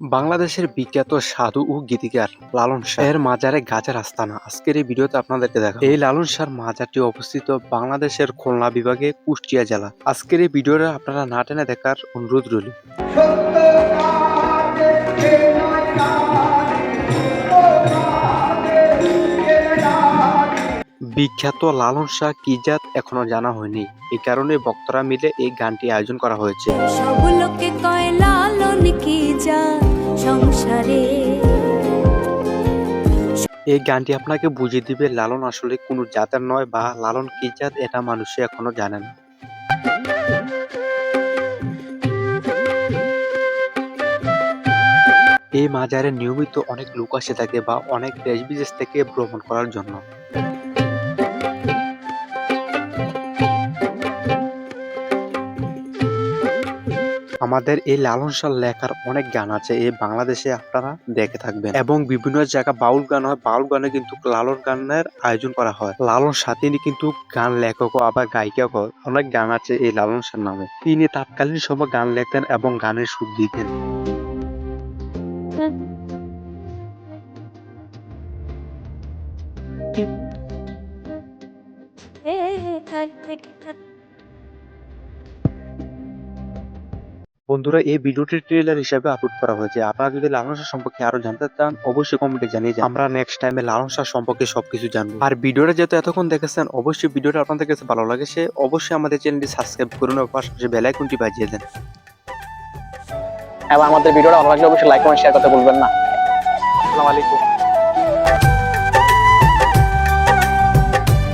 বাংলাদেশের বিখ্যাত সাধু ও গীতিকার লালন শাহ এর মাজারে গাছের আস্তানা। আজকের এই ভিডিওতে আপনাদেরকে দেখা এই লালন শাহর মাজারটি অবস্থিত বাংলাদেশের খুলনা বিভাগে কুষ্টিয়া জেলা। আজকের এই ভিডিওটা আপনারা না টেনে দেখার অনুরোধ রইল। বিখ্যাত লালন শাহ কি জাত এখনও জানা হয়নি। এই কারণে বক্তরা মিলে এই গানটি আয়োজন করা হয়েছে। সব এই গানটি আপনাকে বুঝিয়ে দিবে, লালন আসলে কোনো জাতের নয় বা লালন কি জাত এটা মানুষ এখনও জানে না। এই মাজারে নিয়মিত অনেক লোক আসে থাকে বা অনেক দেশ বিদেশ থেকে ভ্রমণ করার জন্য। আমাদের এই লালন শাহ লেখার অনেক গান আছে এই বাংলাদেশে আপনারা দেখে থাকবেন। এবং বিভিন্ন জায়গা বাউল গান হয় বাউল গানে কিন্তু লালন গানের আয়োজন করা হয়। লালন শাহ তিনি কিন্তু গান লেখক আবার গায়িকাও। অনেক গান আছে এই লালন শাহ নামে। তিনি তৎকালীন সময় গান লেখতেন এবং গানের সুর দিতেন। এ, থাক, থাক, থাক। বন্ধুরা এই ভিডিওটি ট্রেলার হিসেবে আপলোড করা হয়েছে। আপনারা যদি লালন শাহ সম্পর্কে আরও জানতে চান অবশ্যই কমেন্টে জানিয়ে যান। আমরা নেক্সট টাইমে লালন শাহ সম্পর্কে সবকিছু জানব। আর ভিডিওটা যেহেতু এতক্ষণ দেখেছেন অবশ্যই ভিডিওটা আপনাদের কাছে ভালো লাগে সে অবশ্যই আমাদের চ্যানেলটি সাবস্ক্রাইব করুন ও পাশাপাশি বেল আইকনটি বাজিয়ে দেন। এবং আমাদের ভিডিওটা ভালো লাগলে অবশ্যই লাইক কমেন্ট শেয়ার করতে ভুলবেন না। আসসালামু আলাইকুম।